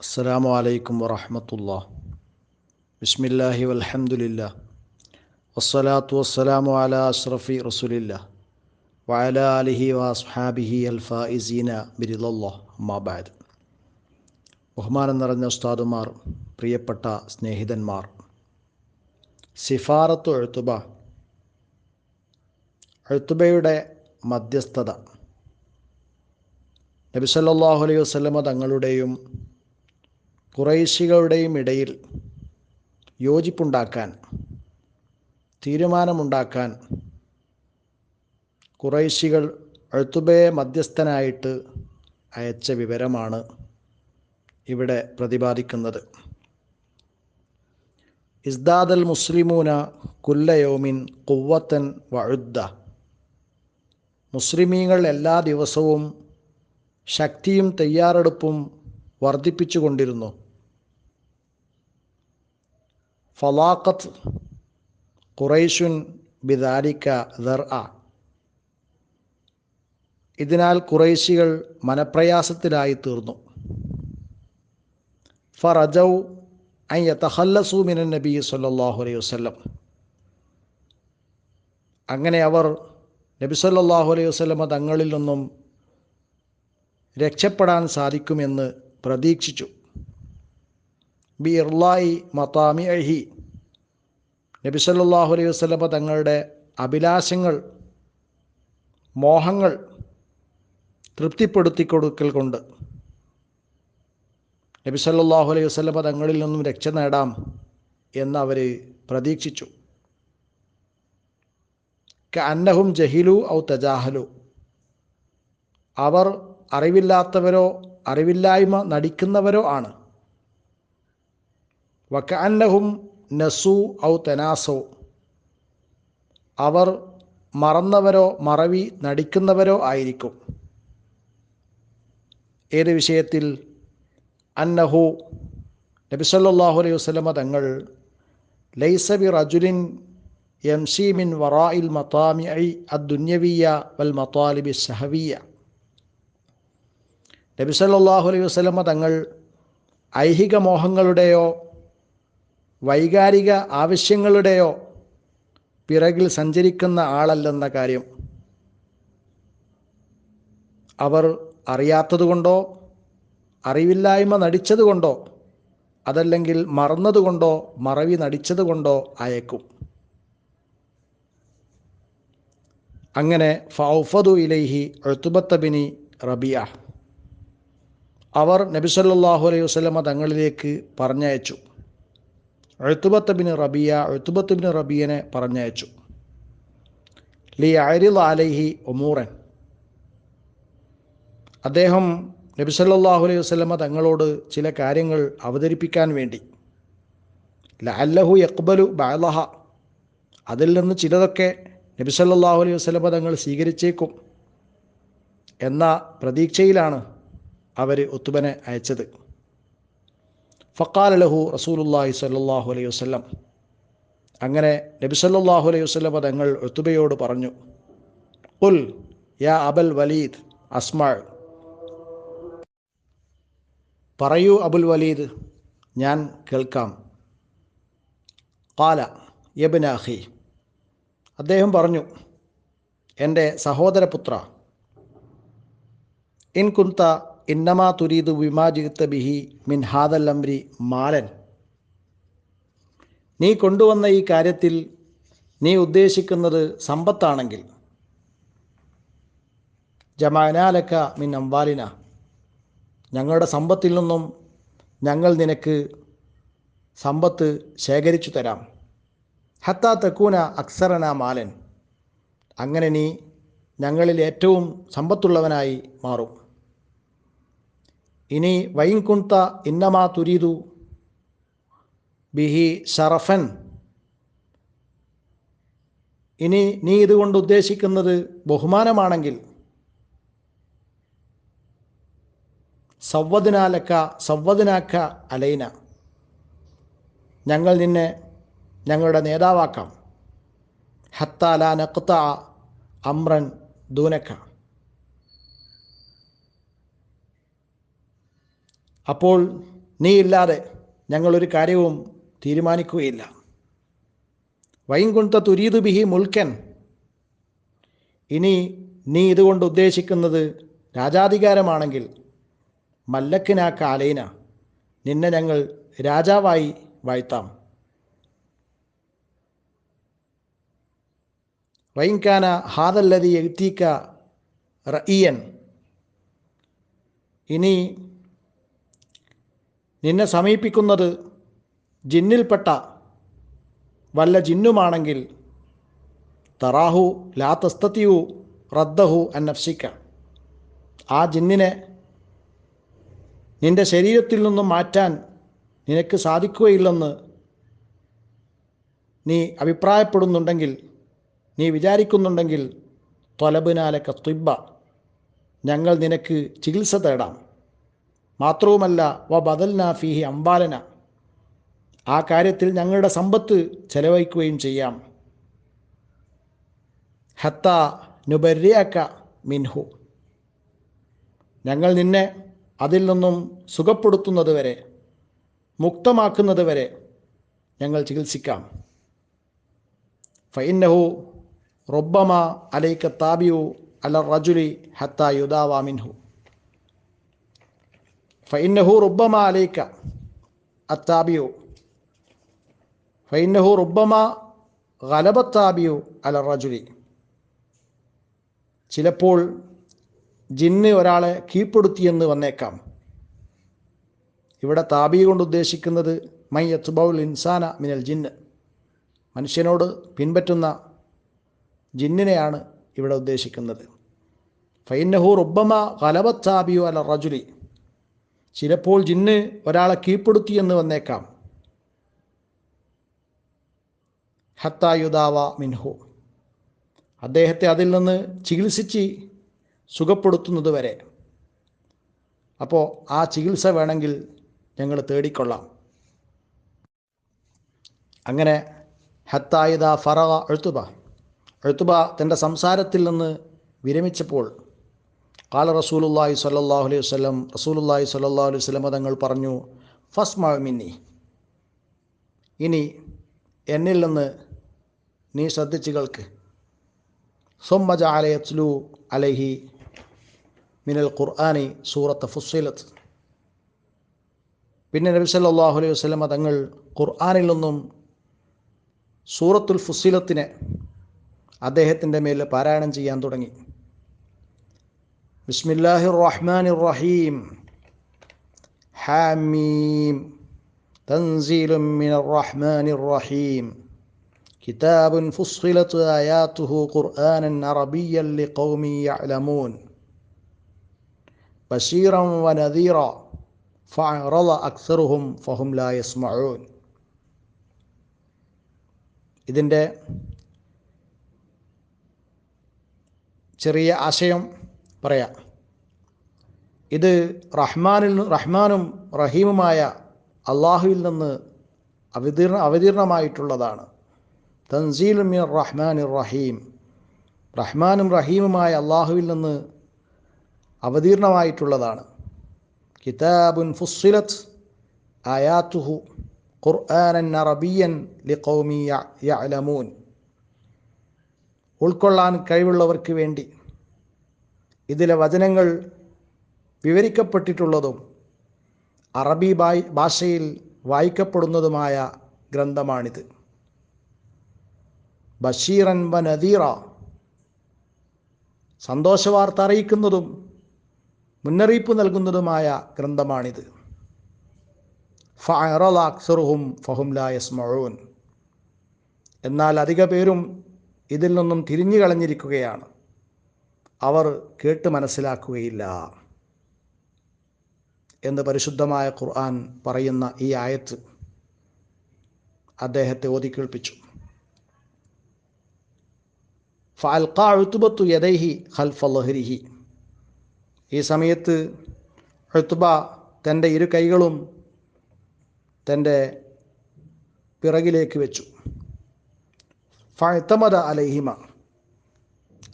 അസ്സലാമു അലൈക്കും വറഹമത്തുള്ള. ബിസ്മില്ലാഹി വലഹമുല്ല വസ്സലാത്തു വസ്സലാമു അല അഷ്റഫി റസുലില്ല. വഅല അലിഹി വസ്ഹാബിഹി അൽഫായിസീന ബിരിലല്ലാ അമ്മാബാദ് ബഹുമാനം നിറഞ്ഞ ഉസ്താദുമാർ പ്രിയപ്പെട്ട സ്നേഹിതന്മാർ. സിഫാറത്തു എഴുത്തുബ എഴുത്തുബയുടെ മധ്യസ്ഥത. നബി സല്ലല്ലാഹു അലൈഹി വസല്ലമ തങ്ങളുടെയും കുറേശികളുടെയും ഇടയിൽ യോജിപ്പുണ്ടാക്കാൻ തീരുമാനമുണ്ടാക്കാൻ കുറേശികൾ എഴുത്തുബയെ മധ്യസ്ഥനായിട്ട് അയച്ച വിവരമാണ് ഇവിടെ പ്രതിപാദിക്കുന്നത്. ഇസ്ദാദൽ മുസ്ലിമൂന കുല്ലയോമിൻ കുവ്വത്തൻ വഴുദ്ദ മുസ്ലിമീങ്ങൾ എല്ലാ ദിവസവും ശക്തിയും തയ്യാറെടുപ്പും വർദ്ധിപ്പിച്ചു കൊണ്ടിരുന്നു ഫലാഖത്ത് ഖുറൈഷുൻ ബിദാലിക്ക ദർ ആ ഇതിനാൽ കുറേശികൾ മനപ്രയാസത്തിലായി തീർന്നു. ഫറജൗ അയ്യ യതഹല്ലസു മിനൻ നബി സല്ലാഹു അലൈഹി വസല്ലം. അങ്ങനെ അവർ നബി സല്ലാഹു അലൈഹി വസല്ലമ തങ്ങളിൽ നിന്നും രക്ഷപ്പെടാൻ സാധിക്കുമെന്ന് പ്രതീക്ഷിച്ചു. ബി ഇർലായി മത്താമി അഹി നബി സല്ലാഹു അലൈഹി വസ്ലമ തങ്ങളുടെ അഭിലാഷങ്ങൾ മോഹങ്ങൾ തൃപ്തിപ്പെടുത്തി കൊടുക്കൽ കൊണ്ട് നബി സല്ലാഹു അലൈഹി വസല്ലമ തങ്ങളിൽ നിന്നും രക്ഷ നേടാം എന്ന് അവർ പ്രതീക്ഷിച്ചു. അന്നഹും ജഹിലു ഔ തജാഹലു. അവർ അറിവില്ലാത്തവരോ അറിവില്ലായ്മ നടിക്കുന്നവരോ ആണ്. വക്ക അന്നഹും നസു ഔ തെനാസോ. അവർ മറന്നവരോ മറവി നടിക്കുന്നവരോ ആയിരിക്കും. ഏത് വിഷയത്തിൽ? അന്നഹു നബിസല്ലാഹു അലൈഹി വസ്ലമ തങ്ങൾ ലൈസബി റജുലിൻ യംഷീമിൻ വറായിൽ മത്താമി ഐ അദ്ദുന്യവിയ വൽ മത്താലിബി സഹവിയ നബിസല്ലാഹു അലൈഹി വസ്ലമ തങ്ങൾ ഐഹിക മോഹങ്ങളുടെയോ വൈകാരിക ആവശ്യങ്ങളുടെയോ പിറകിൽ സഞ്ചരിക്കുന്ന ആളല്ലെന്ന കാര്യം അവർ അറിയാത്തതുകൊണ്ടോ അറിവില്ലായ്മ നടിച്ചതുകൊണ്ടോ അതല്ലെങ്കിൽ മറന്നതുകൊണ്ടോ മറവി നടിച്ചതുകൊണ്ടോ അയക്കും അങ്ങനെ ഫൗഫദു ഇലൈഹി എഴുത്തുബത്തബിനി റബിയ. അവർ നബി സല്ലല്ലാഹു അലൈഹി വസല്ലമ തങ്ങളിലേക്ക് പറഞ്ഞയച്ചു. എഴുത്തുബത്തബിന് റബിയ എഴുത്തുബത്തുബിന് റബിയനെ പറഞ്ഞയച്ചു. ലി അരിൽ അലൈഹി ഒമൂറൻ അദ്ദേഹം നബി സല്ലല്ലാഹു അലൈഹി വസല്ലമ തങ്ങളോട് ചില കാര്യങ്ങൾ അവതരിപ്പിക്കാൻ വേണ്ടി ലഅല്ലഹു യക്ബലു ബാലഹ അതിൽ നിന്ന് ചിലതൊക്കെ നബി സല്ലല്ലാഹു അലൈഹി വസല്ലമ തങ്ങൾ സ്വീകരിച്ചേക്കും എന്ന പ്രതീക്ഷയിലാണ് അവർ ഒത്തുബനെ അയച്ചത്. ഫക്കാൽ ലഹു റസൂലുല്ലാഹി സല്ലാഹു അലൈഹി വസ്ലം അങ്ങനെ നബി സല്ലാഹു അലൈഹി അത് തങ്ങൾ ഒത്തുബയോട് പറഞ്ഞു ഉൽ യാ അബൽ വലീദ് അസ്മാൾ പറയൂ അബുൽ വലീദ് ഞാൻ കേൾക്കാം. കാല യബിനാഹി അദ്ദേഹം പറഞ്ഞു എന്റെ സഹോദരപുത്ര ഇൻ കുന്ത ഇന്നമാ തുരീദു വിമാജിത്ത ബിഹി മിൻ ഹാദൽ അംരി മാലൻ. നീ കൊണ്ടുവന്ന ഈ കാര്യത്തിൽ നീ ഉദ്ദേശിക്കുന്നത് സമ്പത്താണെങ്കിൽ. ജമാനാലക്ക മിൻ അംവാലിന. ഞങ്ങളുടെ സമ്പത്തിൽ നിന്നും ഞങ്ങൾ നിനക്ക് സമ്പത്ത് ശേഖരിച്ചു തരാം. ഹത്താ തക്കൂന അക്സറന മാലൻ. അങ്ങനെ നീ ഞങ്ങളിൽ ഏറ്റവും സമ്പത്തുള്ളവനായി മാറും. ഇനി വൈൻകുന്ത ഇന്നമാ തുരീതു ബിഹി ഷറഫൻ ഇനി നീ ഇതുകൊണ്ട് ഉദ്ദേശിക്കുന്നത് ബഹുമാനമാണെങ്കിൽ സവ്വദിനാലക്ക സവ്വദിനാക്ക അലൈന. ഞങ്ങൾ നിന്നെ ഞങ്ങളുടെ നേതാവാക്കാം. ഹത്താല നക്ത അമ്രൻ ദൂനക്ക. അപ്പോൾ നീ ഇല്ലാതെ ഞങ്ങളൊരു കാര്യവും തീരുമാനിക്കുകയില്ല. വൈകുണ്ഠ തുരീതു ബിഹി മുൽക്കൻ. ഇനി നീ ഇതുകൊണ്ട് ഉദ്ദേശിക്കുന്നത് രാജാധികാരമാണെങ്കിൽ മല്ലക്കിനാ കാലേന. നിന്നെ ഞങ്ങൾ രാജാവായി വാഴ്ത്താം. വൈൻകാന ഹാദല്ലതി എഴുത്തീക്ക റഇയൻ. ഇനി നിന്നെ സമീപിക്കുന്നത് ജിന്നിൽപ്പെട്ട വല്ല ജിന്നുമാണെങ്കിൽ തറാഹു ലാ തസ്തത്തിയു റദ്ദഹു അന്നഫ്സിക്ക ആ ജിന്നിനെ നിന്റെ ശരീരത്തിൽ നിന്നും മാറ്റാൻ നിനക്ക് സാധിക്കുകയില്ലെന്ന് നീ അഭിപ്രായപ്പെടുന്നുണ്ടെങ്കിൽ നീ വിചാരിക്കുന്നുണ്ടെങ്കിൽ തൊലബിനാലക്ക തുബ്ബ ഞങ്ങൾ നിനക്ക് ചികിത്സ തേടാം. മാത്രവുമല്ല വ ബദൽന ഫീഹി അംബാലന ആ കാര്യത്തിൽ ഞങ്ങളുടെ സമ്പത്ത് ചെലവഴിക്കുകയും ചെയ്യാം. ഹത്ത നുബര്യാക്ക മിൻഹു. ഞങ്ങൾ നിന്നെ അതിൽ നിന്നും സുഖപ്പെടുത്തുന്നത് വരെ മുക്തമാക്കുന്നത് വരെ ഞങ്ങൾ ചികിത്സിക്കാം. ഫൈനഹു റൊബ്ബമ അലൈക്ക താബിയു അല റജുലി ഹത്ത യുദാവാ മിൻഹു. ഫൈനഹു റുബമ അലൈക്ക അത്താബിയു ഫൈനഹു റുബമ ഗലബത്താബിയു അല റജുലി ചിലപ്പോൾ ജിന്ന് ഒരാളെ കീഴ്പ്പെടുത്തിയെന്ന് വന്നേക്കാം. ഇവിടെ താബി കൊണ്ട് ഉദ്ദേശിക്കുന്നത് മൈ ബൗൽ ഇൻസാന മിനൽ ജിന്ന് മനുഷ്യനോട് പിൻപറ്റുന്ന ജിന്നിനെയാണ് ഇവിടെ ഉദ്ദേശിക്കുന്നത്. ഫൈനഹു റുബമ കലബത്താബിയു അല റജുലി. ചിലപ്പോൾ ജിന്ന് ഒരാളെ കീഴ്പ്പെടുത്തി എന്ന് വന്നേക്കാം. ഹത്തായുദാവ മിൻഹു. അദ്ദേഹത്തെ അതിൽ നിന്ന് ചികിത്സിച്ച് സുഖപ്പെടുത്തുന്നത് വരെ. അപ്പോൾ ആ ചികിത്സ വേണമെങ്കിൽ ഞങ്ങൾ തേടിക്കൊള്ളാം. അങ്ങനെ ഹത്തായുദ ഫറവ എഴുത്തുബ എഴുത്തുബ തന്റെ സംസാരത്തിൽ നിന്ന് വിരമിച്ചപ്പോൾ കാല റസൂലുല്ലാഹി وسلم അലൈഹി വസ്ലം റസൂലുല്ലാഹി الله അലൈഹി വസ്ലം തങ്ങൾ പറഞ്ഞു ഫസ് മിന്നി. ഇനി എന്നിൽ നിന്ന് നീ ശ്രദ്ധിച്ചു കേൾക്ക്. സൊമ്മജ അലയത്ലു അലഹി മിനൽ ഖുർആാനി സൂറത്ത് ഫുസൈലത്ത് പിന്നെ നബി സല്ലാഹു അലൈഹി വസ്ലമ തങ്ങൾ ഖുർആാനിൽ നിന്നും സൂറത്തുൽ ഫുസീലത്തിനെ അദ്ദേഹത്തിന്റെ മേൽ പാരായണം ചെയ്യാൻ തുടങ്ങി. ബിസ്മില്ലാഹിർ റഹ്മാനിർ റഹീം ഹാമീം തൻസീലും മിനർ റഹ്മാനിർ റഹീം كتاب فصلت آياته قرآنا عربيا لقوم يعلمون بشيرا ونذيرا فأعرض أكثرهم فهم لا يسمعون ഇതിൻ്റെ ചെറിയ ആശയം പറയാം. ഇത് റഹ്മാനിൽ റഹ്മാനും റഹീമുമായ അള്ളാഹുവിൽ നിന്ന് അവതീർണ അവതീർണമായിട്ടുള്ളതാണ്. തൻസീലു മിർ റഹ്മാൻ റഹീം. റഹ്മാനും റഹീമുമായ അള്ളാഹുവിൽ നിന്ന് അവതീർണമായിട്ടുള്ളതാണ്. കിതാബുൻ ഫുസ്സിലത്ത് ആയാത്തുഹു ഖുർആൻ അറബിയൻ ലിഖൗമി യഅലമൂൻ. ഉൾക്കൊള്ളാൻ കഴിവുള്ളവർക്ക് വേണ്ടി ഇതിലെ വചനങ്ങൾ വിവരിക്കപ്പെട്ടിട്ടുള്ളതും അറബി ഭാഷയിൽ വായിക്കപ്പെടുന്നതുമായ ഗ്രന്ഥമാണിത്. ബഷീറൻ വ നദീറ. സന്തോഷവാർത്ത അറിയിക്കുന്നതും മുന്നറിയിപ്പ് നൽകുന്നതുമായ ഗ്രന്ഥമാണിത്. ഫഅറല അക്സറുഹും ഫഹും ലാ യസ്മഊൻ. എന്നാൽ അധിക പേരും ഇതിൽ നിന്നും തിരിഞ്ഞു കളഞ്ഞിരിക്കുകയാണ് അവർ കേട്ട് മനസ്സിലാക്കുകയില്ല എന്ന് പരിശുദ്ധമായ ഖുർആൻ പറയുന്ന ഈ ആയത്ത് അദ്ദേഹത്തെ ഓതിക്കേൾപ്പിച്ചു. ഫാൽക്കാഴുത്തുബത്തു യദൈഹി ഖൽഫ ഈ സമയത്ത് എഴുത്തുബ തന്റെ ഇരു കൈകളും തന്റെ പിറകിലേക്ക് വെച്ചു. ഫഴ്ത്തമത അലഹിമ.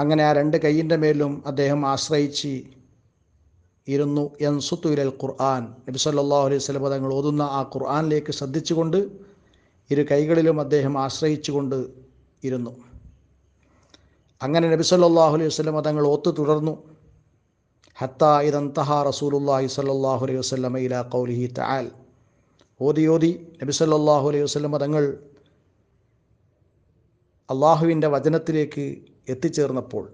അങ്ങനെ ആ രണ്ട് കൈയിന്റെ മേലും അദ്ദേഹം ആശ്രയിച്ച് ഇരുന്നു യൻസുത്തുലൽ ഖുർആൻ. നബി സല്ലല്ലാഹു അലൈഹി വസല്ലം തങ്ങൾ ഓതുന്ന ആ ഖുർആനിലേക്ക് ശ്രദ്ധിച്ചുകൊണ്ട് ഇരു കൈകളിലും അദ്ദേഹം ആശ്രയിച്ചുകൊണ്ട് ഇരുന്നു. അങ്ങനെ നബി സല്ലല്ലാഹു അലൈഹി വസല്ലം തങ്ങൾ ഓത്ത് തുടർന്നു. ഹത്ത ഇതന്തഹ റസൂലുല്ലാഹി സല്ലാഹു അലൈഹി വസല്ലം ഇലാ ഖൗലിഹി തആൽ. ഓതി ഓതി നബി സല്ലല്ലാഹു അലൈഹി വസല്ലം തങ്ങൾ അള്ളാഹുവിന്റെ വചനത്തിലേക്ക് എത്തിച്ചേർന്നപ്പോൾ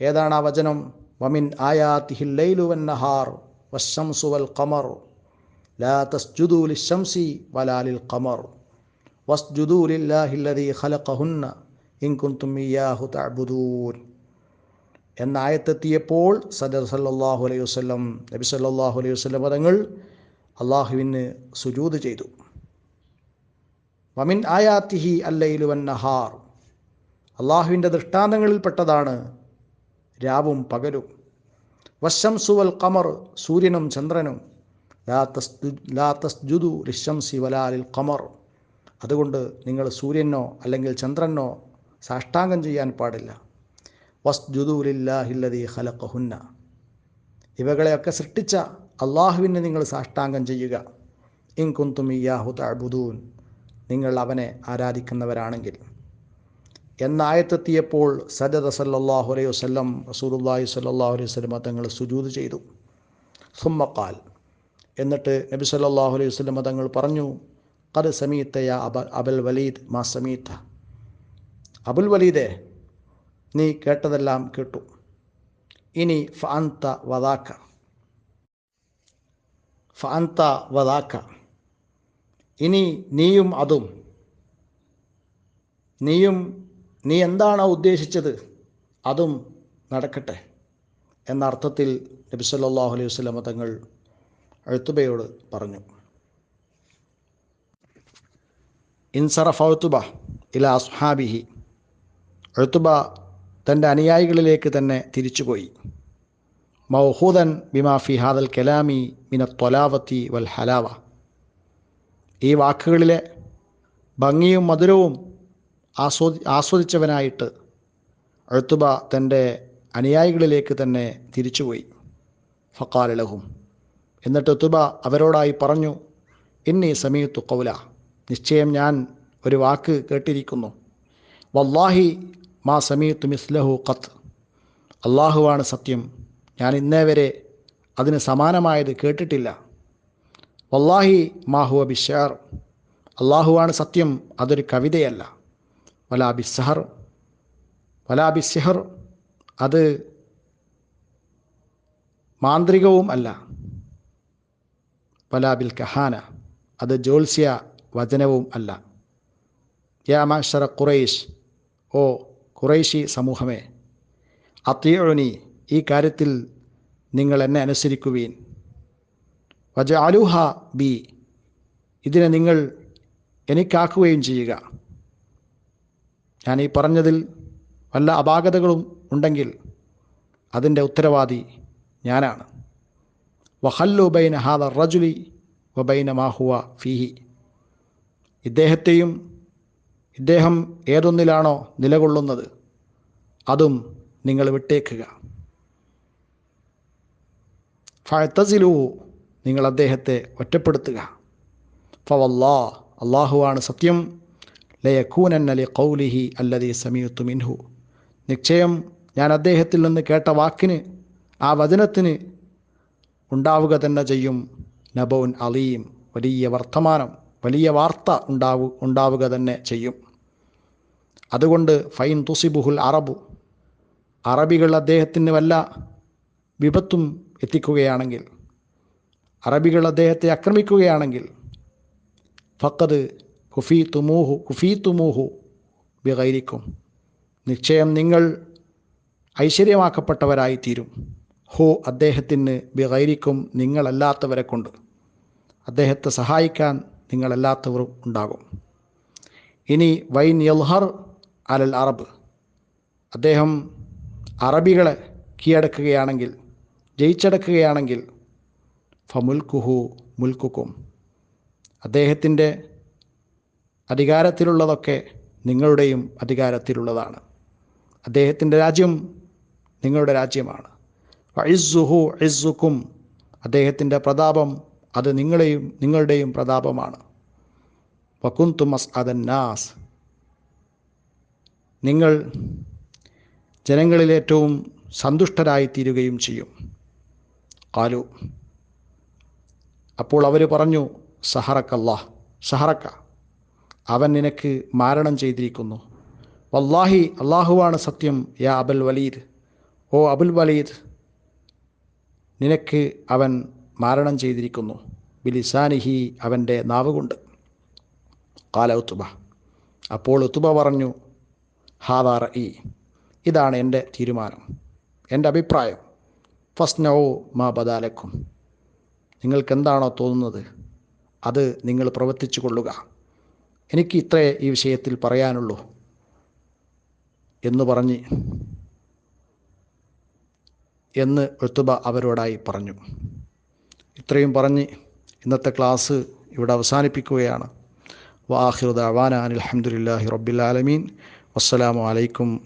ഏതാണ് ആ വചനം? വമിൻ ആയാത്തിഹിൽ ലൈലു വൻ നഹാർ വശംസു വൽ ഖമർ. ലാ തസ്ജുദു ലിശംസി വലാലിൽ ഖമർ. വസ്ജുദു ലില്ലാഹി അല്ലദീ ഖലഖഹുന്ന ഇൻ കുൻതും ഇയ്യാഹു തഅബുദൂൻ. എന്ന ആയത്തെത്തിയപ്പോൾ സദർ സല്ലല്ലാഹു അലൈഹി വസല്ലം നബി സല്ലാഹു അലൈഹി വസ്ലം പദങ്ങൾ അള്ളാഹുവിന് സുജൂത് ചെയ്തു. വമിൻ ആയാത്തിഹി അല്ലയിലു വൻ നഹാർ അള്ളാഹുവിന്റെ ദൃഷ്ടാന്തങ്ങളിൽപ്പെട്ടതാണ് രാവും പകലും. വശംസുവൽ കമർ സൂര്യനും ചന്ദ്രനും. ലാ തസ്ജു ലാ തസ്ജുദു ലിശംസി വലാലിൽ കമർ അതുകൊണ്ട് നിങ്ങൾ സൂര്യനോ അല്ലെങ്കിൽ ചന്ദ്രനോ സാഷ്ടാംഗം ചെയ്യാൻ പാടില്ല. വസ്ജുദുലില്ലാഹില്ലതി ഹലക്കഹുന്ന ഇവകളെയൊക്കെ സൃഷ്ടിച്ച അള്ളാഹുവിനെ നിങ്ങൾ സാഷ്ടാംഗം ചെയ്യുക. ഇൻ നിങ്ങൾ അവനെ ആരാധിക്കുന്നവരാണെങ്കിൽ. എന്നായത്തെത്തിയപ്പോൾ സജദ സല്ലല്ലാഹു അലൈഹി വസ്ലം റസൂലുള്ളാഹി സല്ലാഹു അലൈഹി വസല്ലം തങ്ങൾ സുജൂത് ചെയ്തു. സുമ്മക്കാൽ എന്നിട്ട് നബി സല്ലാഹു അലൈഹി വസല്ലം തങ്ങൾ പറഞ്ഞു കത് സമീത്തയ അബ അബൽ വലീദ് മാ സമീത്ത. അബുൽ വലീദെ നീ കേട്ടതെല്ലാം കേട്ടു. ഇനി ഫഅന്ത വദാക്ക. ഫഅന്ത വദാക്ക. ഇനി നീയും അതും. നീയും നീ എന്താണോ ഉദ്ദേശിച്ചത് അതും നടക്കട്ടെ എന്ന അർത്ഥത്തിൽ നബി സല്ലല്ലാഹു അലൈഹി വസ്ലമ തങ്ങൾ എഴുത്തുബയോട് പറഞ്ഞു. ഇൻസറഫ് എഴുത്തുബ ഇല അസ്ഹാബിഹി. എഴുത്തുബ തന്റെ അനുയായികളിലേക്ക് തന്നെ തിരിച്ചുപോയി മൗഹൂദൻ ബിമാ ഫിഹാദൽ കലാമി മിന തൊലാവത്തി വൽ ഹലാവ. ഈ വാക്കുകളിലെ ഭംഗിയും മധുരവും ആസ്വദി ആസ്വദിച്ചവനായിട്ട് എഴുത്തുബ തന്റെ അനുയായികളിലേക്ക് തന്നെ തിരിച്ചുപോയി. ഫക്കാലലഹും എന്നിട്ട് എത്തുബ അവരോടായി പറഞ്ഞു ഇന്നി സമീത്തു കൗല നിശ്ചയം ഞാൻ ഒരു വാക്ക് കേട്ടിരിക്കുന്നു. വല്ലാഹി മാ സമീത്തു മിസ്ലഹു ഖത്ത് അള്ളാഹുവാണ് സത്യം. ഞാൻ ഇന്നേ വരെ അതിന് സമാനമായത് കേട്ടിട്ടില്ല. വല്ലാഹി മാഹുവ ബിഷാർ അള്ളാഹുവാണ് സത്യം അതൊരു കവിതയല്ല. വലാ സഹർ വലാ സിഹർ അത് മാന്ത്രികവും അല്ല. വലാ ബിൽ കഹാന അത് ജോത്സ്യ വചനവും അല്ല. യാ മാഷറ ഖുറൈഷ് ഓ ഖുറൈഷി സമൂഹമേ അത്യോണി ഈ കാര്യത്തിൽ നിങ്ങൾ എന്നെ അനുസരിക്കുവീൻ. വജ അലുഹ ബി. ഇതിനെ നിങ്ങൾ എനിക്കാക്കുകയും ചെയ്യുക. ഞാൻ ഈ പറഞ്ഞതിൽ വല്ല അപാകതകളും ഉണ്ടെങ്കിൽ അതിന്റെ ഉത്തരവാദി ഞാനാണ്. വഹല്ലു ബൈന ഹാദ റജുലി വബൈന മാഹുവ ഫീഹി. ഇദ്ദേഹത്തെയും ഇദ്ദേഹം ഏതൊന്നിലാണോ നിലകൊള്ളുന്നത് അതും നിങ്ങൾ വിട്ടേക്കുക. ഫഴത്തസിലു നിങ്ങൾ അദ്ദേഹത്തെ ഒറ്റപ്പെടുത്തുക. ഫവല്ലാ അള്ളാഹുവാണ് സത്യം. ലയക്കൂനന്നലി കൗലിഹി അല്ലതി സമീത്തു മിൻഹു. നിശ്ചയം ഞാൻ അദ്ദേഹത്തിൽ നിന്ന് കേട്ട വാക്കിന് ആ വചനത്തിന് ഉണ്ടാവുക തന്നെ ചെയ്യും. നബോൻ അലീം വലിയ വർത്തമാനം വലിയ വാർത്ത ഉണ്ടാവു ഉണ്ടാവുക തന്നെ ചെയ്യും. അതുകൊണ്ട് ഫൈൻ തുസിബുഹുൽ അറബു അറബികൾ അദ്ദേഹത്തിന് വല്ല വിപത്തും എത്തിക്കുകയാണെങ്കിൽ അറബികൾ അദ്ദേഹത്തെ ആക്രമിക്കുകയാണെങ്കിൽ ഫക്കത് കുഫി തുമൂഹു കുഫി തുമൂഹു ബിഗൈരിക്കും. നിശ്ചയം നിങ്ങൾ ഐശ്വര്യമാക്കപ്പെട്ടവരായി തീരും ഹോ അദ്ദേഹത്തിന് ബിഗൈരിക്കും നിങ്ങളല്ലാത്തവരെ കൊണ്ട്. അദ്ദേഹത്തെ സഹായിക്കാൻ നിങ്ങളല്ലാത്തവർ ഉണ്ടാകും. ഇനി വൈൻ യൽഹർ അലൽ അറബ്. അദ്ദേഹം അറബികളെ കീഴടക്കുകയാണെങ്കിൽ ജയിച്ചടക്കുകയാണെങ്കിൽ ഫമുൽക്കുഹു മുൽക്കുക്കും. അദ്ദേഹത്തിന്റെ അധികാരത്തിലുള്ളതൊക്കെ നിങ്ങളുടെയും അധികാരത്തിലുള്ളതാണ്. അദ്ദേഹത്തിന്റെ രാജ്യം നിങ്ങളുടെ രാജ്യമാണ്. ഇസ്സുഹു ഇസ്സുക്കും അദ്ദേഹത്തിന്റെ പ്രതാപം അത് നിങ്ങളെയും നിങ്ങളുടെയും പ്രതാപമാണ്. വക്കുന്തു മസ് അദന്നാസ് നിങ്ങൾ ജനങ്ങളിലേറ്റവും സന്തുഷ്ടരായിത്തീരുകയും ചെയ്യും. കാലു അപ്പോൾ അവർ പറഞ്ഞു സഹറക്കല്ലാ സഹറക്ക അവൻ നിനക്ക് മാരണം ചെയ്തിരിക്കുന്നു. വല്ലാഹി അള്ളാഹുവാണ് സത്യം യാ അബുൽ വലീദ്. ഓ അബുൽ വലീദ് നിനക്ക് അവൻ മാരണം ചെയ്തിരിക്കുന്നു ബിലിസാനിഹി അവന്റെ നാവ് കൊണ്ട് കാല ഉത്തുബ. അപ്പോൾ ഉത്തുബ പറഞ്ഞു ഹാദാർ ഇ ഇതാണ് എന്റെ തീരുമാനം എന്റെ അഭിപ്രായം. ഫസ്നോ മാ ബദാലക്കും. നിങ്ങൾക്ക് എന്താണോ തോന്നുന്നത് അത് നിങ്ങൾ പ്രവർത്തിച്ചു കൊള്ളുക. എനിക്ക് ഇത്രേ ഈ വിഷയത്തിൽ പറയാനുള്ളൂ എന്ന് പറഞ്ഞ് എന്ന് എഴുത്തുബ അവരോടായി പറഞ്ഞു. ഇത്രയും പറഞ്ഞ് ഇന്നത്തെ ക്ലാസ് ഇവിടെ അവസാനിപ്പിക്കുകയാണ്. വാഹിറുദ് അവാന അഹമ്മദില്ലാഹി റബ്ബിൽ ആലമീൻ. വസ്സലാമു അലൈക്കും